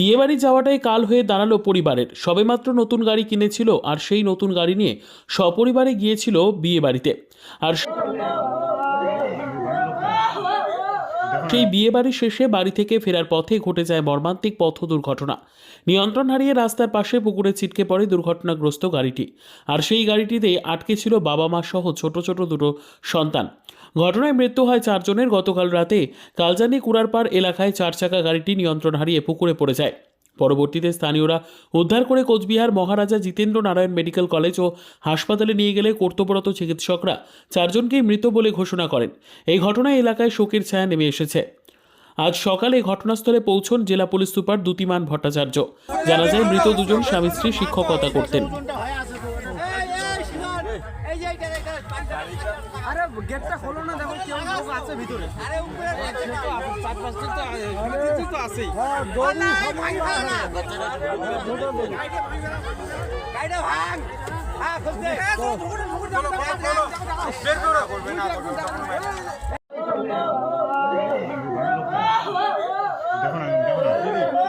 বিয়েবাড়ি যাওয়াটাই কাল হয়ে দাঁড়াল পরিবারের। সবেমাত্র নতুন গাড়ি কিনেছিল আর সেই নতুন গাড়ি নিয়ে সপরিবারে গিয়েছিল বিয়ে বাড়িতে আর সেই বিয়ে বাড়ি শেষে বাড়ি থেকে ফেরার পথে ঘটে যায় মর্মান্তিক পথ দুর্ঘটনা। নিয়ন্ত্রণ হারিয়ে রাস্তার পাশে পুকুরে ছিটকে পড়ে দুর্ঘটনাগ্রস্ত গাড়িটি। আর সেই গাড়িটিতে আটকে ছিল বাবা মা সহ ছোট ছোট দুটো সন্তান। ঘটনায় মৃত্যু হয় চারজনের। গতকাল রাতে কালজানি কুড়ারপাড় এলাকায় চার চাকা গাড়িটি নিয়ন্ত্রণ হারিয়ে পুকুরে পড়ে যায়। পরবর্তীতে স্থানীয়রা উদ্ধার করে কোচবিহার মহারাজা জিতেন্দ্র নারায়ণ মেডিকেল কলেজ ও হাসপাতালে নিয়ে গেলে কর্তব্যরত চিকিৎসকরা চারজনকেই মৃত বলে ঘোষণা করেন। এই ঘটনায় এলাকায় শোকের ছায়া নেমে এসেছে। আজ সকালে ঘটনাস্থলে পৌঁছন জেলা পুলিশ সুপার দুতিমান ভট্টাচার্য। জানা যায় মৃত দুজন স্বামী স্ত্রী শিক্ষকতা করতেন। আরে গেটটা খোলো না দেখো কেউ লোক আছে ভিতরে আরে চার পাঁচটা তো আছে তো আছেই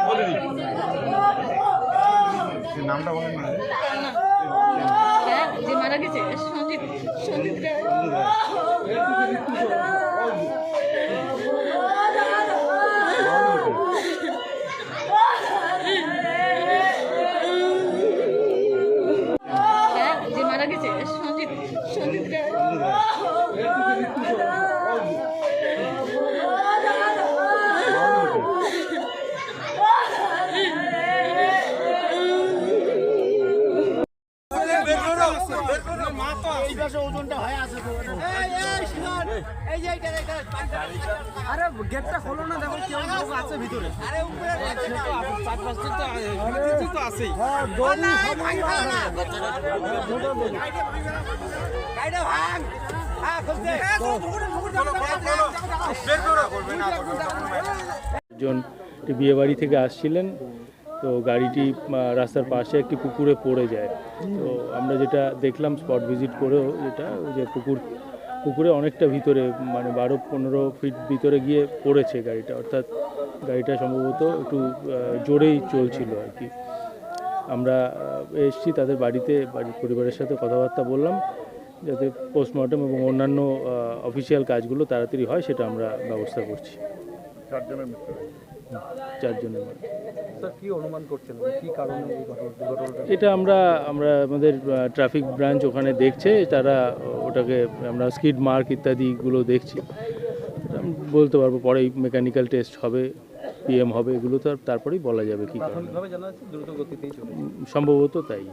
বলে নামটা বলেন না আরে গেটটা খোলো না দেখো কেউ লোক আছে ভিতরে। আরে চার পাঁচটা তো আছে তো একজন বিয়ে বাড়ি থেকে আসছিলেন। তো গাড়িটি রাস্তার পাশে একটি পুকুরে পড়ে যায়। তো আমরা যেটা দেখলাম স্পট ভিজিট করেও যেটা, যে পুকুর, পুকুরে অনেকটা ভিতরে মানে বারো পনেরো ফিট ভিতরে গিয়ে পড়েছে গাড়িটা। অর্থাৎ গাড়িটা সম্ভবত একটু জোরেই চলছিল আর কি। আমরা এসছি, তাদের বাড়িতে বাড়ির পরিবারের সাথে কথাবার্তা বললাম, যাতে পোস্টমর্টম এবং অন্যান্য অফিসিয়াল কাজগুলো তাড়াতাড়ি হয়, সেটা আমরা ব্যবস্থা করছি। চারজনের মৃত্যু হয়েছে। চারজনের স্যার কি অনুমান করছেন? কি কারণে এই ঘটনা এটা আমরা আমরা আমাদের ট্রাফিক ব্রাঞ্চ ওখানে দেখছে তারা ওটাকে আমরা স্কিড মার্ক ইত্যাদিগুলো দেখছি। বলতে পারব পরেই মেকানিক্যাল টেস্ট হবে পিএম হবে এগুলো তো আর তারপরেই বলা যাবে কি কারণে। প্রাথমিকভাবে জানা যাচ্ছে দ্রুত গতিতেই চলে সম্ভবত তাই।